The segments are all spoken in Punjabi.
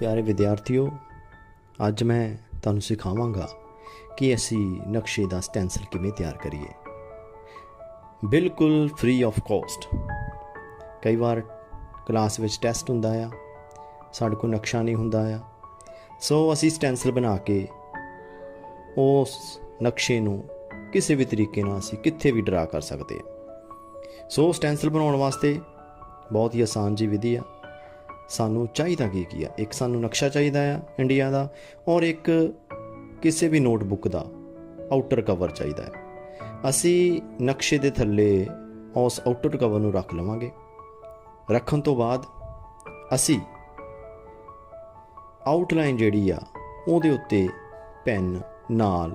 ਪਿਆਰੇ ਵਿਦਿਆਰਥੀਓ, ਅੱਜ ਮੈਂ ਤੁਹਾਨੂੰ ਸਿਖਾਵਾਂਗਾ ਕਿ ਅਸੀਂ ਨਕਸ਼ੇ ਦਾ ਸਟੈਂਸਲ ਕਿਵੇਂ ਤਿਆਰ ਕਰੀਏ। ਬਿਲਕੁਲ ਫ੍ਰੀ ਆਫ ਕਾਸਟ ਕਈ ਵਾਰ ਕਲਾਸ ਵਿੱਚ ਟੈਸਟ ਹੁੰਦਾ ਆ, ਸਾਡੇ ਕੋਲ ਨਕਸ਼ਾ ਨਹੀਂ ਹੁੰਦਾ ਆ। ਸੋ ਅਸੀਂ ਸਟੈਂਸਲ ਬਣਾ ਕੇ ਉਸ ਨਕਸ਼ੇ ਨੂੰ ਕਿਸੇ ਵੀ ਤਰੀਕੇ ਨਾਲ ਅਸੀਂ ਕਿੱਥੇ ਵੀ ਡਰਾ ਕਰ ਸਕਦੇ ਹਾਂ ਸੋ ਸਟੈਂਸਲ ਬਣਾਉਣ ਵਾਸਤੇ ਬਹੁਤ ਹੀ ਆਸਾਨ ਜੀ ਵਿਧੀ ਆ। ਸਾਨੂੰ ਚਾਹੀਦਾ ਕੀ ਕੀ ਆ? ਇੱਕ ਸਾਨੂੰ ਨਕਸ਼ਾ ਚਾਹੀਦਾ ਆ ਇੰਡੀਆ ਦਾ ਔਰ ਇੱਕ ਕਿਸੇ ਵੀ ਨੋਟਬੁੱਕ ਦਾ ਆਊਟਰ ਕਵਰ ਚਾਹੀਦਾ ਹੈ ਅਸੀਂ ਨਕਸ਼ੇ ਦੇ ਥੱਲੇ ਉਸ ਆਊਟਰ ਕਵਰ ਨੂੰ ਰੱਖ ਲਵਾਂਗੇ। ਰੱਖਣ ਤੋਂ ਬਾਅਦ ਅਸੀਂ ਆਊਟਲਾਈਨ ਜਿਹੜੀ ਆ ਉਹਦੇ ਉੱਤੇ ਪੈਨ ਨਾਲ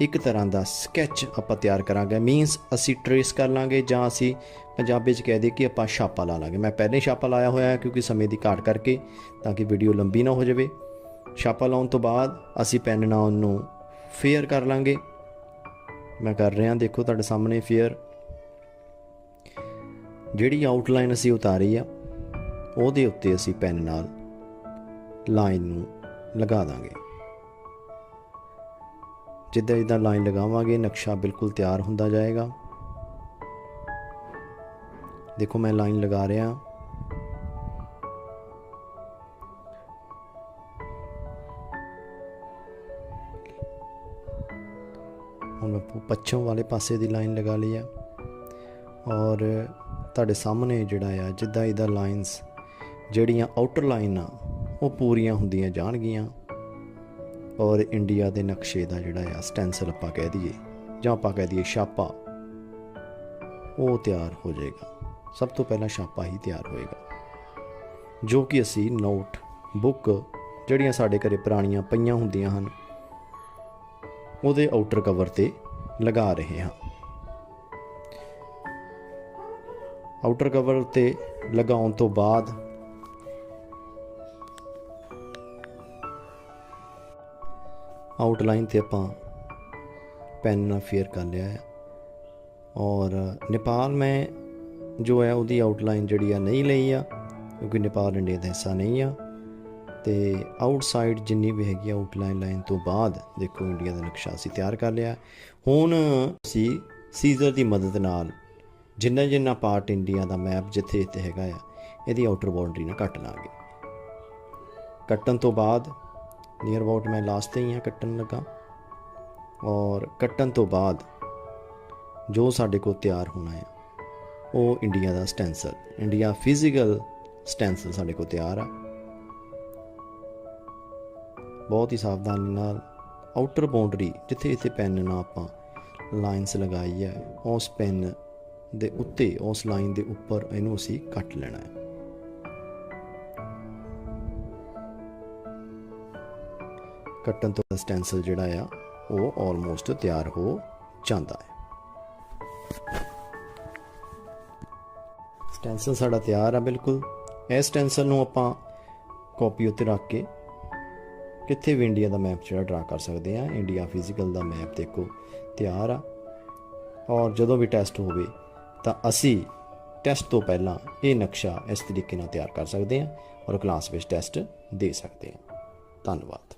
ਇੱਕ ਤਰ੍ਹਾਂ ਦਾ ਸਕੈਚ ਆਪਾਂ ਤਿਆਰ ਕਰਾਂਗੇ। ਮੀਨਸ ਅਸੀਂ ਟਰੇਸ ਕਰ ਲਾਂਗੇ ਜਾਂ ਅਸੀਂ ਪੰਜਾਬੀ ਚ ਕਹਿ ਦੇ ਕਿ ਆਪਾਂ ਛਾਪਾ ਲਾ ਲਾਂਗੇ। ਮੈਂ ਪਹਿਲੇ ਛਾਪਾ ਲਾਇਆ ਹੋਇਆ ਹੈ ਕਿਉਂਕਿ ਸਮੇਂ ਦੀ ਘਾਟ ਕਰਕੇ ਤਾਂ ਕਿ ਵੀਡੀਓ ਲੰਬੀ ਨਾ ਹੋ ਜਾਵੇ। ਛਾਪਾ ਲਾਉਣ ਤੋਂ ਬਾਅਦ ਅਸੀਂ ਪੈਨ ਨਾਲ ਨੂੰ ਫੇਅਰ ਕਰ ਲਾਂਗੇ। ਮੈਂ ਕਰ ਰਿਹਾ, ਦੇਖੋ ਤੁਹਾਡੇ ਸਾਹਮਣੇ ਫੇਅਰ ਜਿਹੜੀ ਆਊਟਲਾਈਨ ਅਸੀਂ ਉਤਾਰੀ ਆ, ਉਹਦੇ ਉੱਤੇ ਅਸੀਂ ਪੈਨ ਨਾਲ ਲਾਈਨ ਨੂੰ ਲਗਾ ਦਾਂਗੇ। ਜਿੱਦਾਂ ਜਿੱਦਾਂ ਲਾਈਨ ਲਗਾਵਾਂਗੇ, ਨਕਸ਼ਾ ਬਿਲਕੁਲ ਤਿਆਰ ਹੁੰਦਾ ਜਾਏਗਾ। ਦੇਖੋ, ਮੈਂ ਲਾਈਨ ਲਗਾ ਰਿਹਾ। ਹੁਣ ਮੈਂ ਪੱਛਮ ਵਾਲੇ ਪਾਸੇ ਦੀ ਲਾਈਨ ਲਗਾ ਲਈ ਆ। ਔਰ ਤੁਹਾਡੇ ਸਾਹਮਣੇ ਜਿਹੜਾ ਆ, ਜਿੱਦਾਂ ਇਹਦਾ ਲਾਈਨਸ, ਜਿਹੜੀਆਂ ਆਊਟਰ ਲਾਈਨ ਆ, ਉਹ ਪੂਰੀਆਂ ਹੁੰਦੀਆਂ ਜਾਣਗੀਆਂ। ਔਰ ਇੰਡੀਆ ਦੇ ਨਕਸ਼ੇ ਦਾ ਜਿਹੜਾ ਆ ਸਟੈਂਸਲ ਆਪਾਂ ਕਹਿ ਦਈਏ, ਜਾਂ ਆਪਾਂ ਕਹਿ ਦਈਏ ਛਾਪਾ, ਉਹ ਤਿਆਰ ਹੋ ਜਾਏਗਾ। ਸਭ ਤੋਂ ਪਹਿਲਾਂ ਛਾਪਾ ਹੀ ਤਿਆਰ ਹੋਏਗਾ। ਜੋ ਕਿ ਅਸੀਂ ਨੋਟ ਬੁੱਕ ਜਿਹੜੀਆਂ ਸਾਡੇ ਘਰੇ ਪੁਰਾਣੀਆਂ ਪਈਆਂ ਹੁੰਦੀਆਂ ਹਨ, ਉਹਦੇ ਆਊਟਰ ਕਵਰ ਤੇ ਲਗਾ ਰਹੇ ਹਾਂ। ਆਊਟਰ ਕਵਰ ਤੇ ਲਗਾਉਣ ਤੋਂ ਬਾਅਦ ਆਊਟਲਾਈਨ ਤੇ ਆਪਾਂ ਪੈਨ ਨਾਲ ਫੇਅਰ ਕਰ ਲਿਆ ਹੈ। ਔਰ ਨੇਪਾਲ ਮੈਂ ਜੋ ਹੈ ਉਹਦੀ ਆਊਟਲਾਈਨ ਜਿਹੜੀ ਆ ਨਹੀਂ ਲਈ ਆ, ਕਿਉਂਕਿ ਨੇਪਾਲ ਇੰਡੀਆ ਦਾ ਹਿੱਸਾ ਨਹੀਂ ਆ। ਤੇ ਆਊਟਸਾਈਡ ਜਿੰਨੀ ਵੀ ਹੈਗੀ ਆ ਆਊਟਲਾਈਨ ਲਾਈਨ ਤੋਂ ਬਾਅਦ ਦੇਖੋ ਇੰਡੀਆ ਦਾ ਨਕਸ਼ਾ ਅਸੀਂ ਤਿਆਰ ਕਰ ਲਿਆ। ਹੁਣ ਅਸੀਂ ਸੀਜ਼ਰ ਦੀ ਮਦਦ ਨਾਲ ਜਿੰਨਾ ਜਿੰਨਾ ਪਾਰਟ ਇੰਡੀਆ ਦਾ ਮੈਪ ਜਿੱਥੇ ਜਿੱਥੇ ਹੈਗਾ ਆ, ਇਹਦੀ ਆਊਟਰ ਬਾਉਂਡਰੀ ਨਾਲ ਕੱਟ ਲਾਂਗੇ। ਕੱਟਣ ਤੋਂ ਬਾਅਦ ਨੀਅਰ ਅਬਾਊਟ ਮੈਂ ਲਾਸਟ ਤੇ ਹੀ ਹਾਂ ਕੱਟਣ ਲੱਗਾ। ਔਰ ਕੱਟਣ ਤੋਂ ਬਾਅਦ ਜੋ ਸਾਡੇ ਕੋਲ ਤਿਆਰ ਹੋਣਾ ਹੈ ਉਹ ਇੰਡੀਆ ਦਾ ਸਟੈਂਸਲ ਇੰਡੀਆ ਫਿਜ਼ੀਕਲ ਸਟੈਂਸਲ ਸਾਡੇ ਕੋਲ ਤਿਆਰ ਆ। ਬਹੁਤ ਹੀ ਸਾਵਧਾਨੀ ਨਾਲ ਆਊਟਰ ਬਾਉਂਡਰੀ ਜਿੱਥੇ ਜਿੱਥੇ ਪੈਨ ਨਾਲ ਆਪਾਂ ਲਾਈਨਸ ਲਗਾਈ ਹੈ, ਉਸ ਪੈਨ ਦੇ ਉੱਤੇ, ਉਸ ਲਾਈਨ ਦੇ ਉੱਪਰ ਇਹਨੂੰ ਅਸੀਂ ਕੱਟ ਲੈਣਾ ਹੈ। ਕੱਟਣ ਤੋਂ ਸਟੈਂਸਲ ਜਿਹੜਾ ਆ, ਉਹ ਆਲਮੋਸਟ ਤਿਆਰ ਹੋ ਜਾਂਦਾ ਹੈ। ਸਟੈਂਸਲ ਸਾਡਾ ਤਿਆਰ ਆ ਬਿਲਕੁਲ। ਇਸ ਸਟੈਂਸਲ ਨੂੰ ਆਪਾਂ ਕਾਪੀ ਉੱਤੇ ਰੱਖ ਕੇ ਕਿੱਥੇ ਵੀ ਇੰਡੀਆ ਦਾ ਮੈਪ ਜਿਹੜਾ ਡਰਾ ਕਰ ਸਕਦੇ ਆ ਇੰਡੀਆ ਫਿਜ਼ੀਕਲ ਦਾ ਮੈਪ ਦੇਖੋ, ਤਿਆਰ ਆ। ਔਰ ਜਦੋਂ ਵੀ ਟੈਸਟ ਹੋਵੇ, ਤਾਂ ਅਸੀਂ ਟੈਸਟ ਤੋਂ ਪਹਿਲਾਂ ਇਹ ਨਕਸ਼ਾ ਇਸ ਤਰੀਕੇ ਨਾਲ ਤਿਆਰ ਕਰ ਸਕਦੇ ਹਾਂ ਔਰ ਕਲਾਸ ਵਿੱਚ ਟੈਸਟ ਦੇ ਸਕਦੇ ਹਾਂ ਧੰਨਵਾਦ।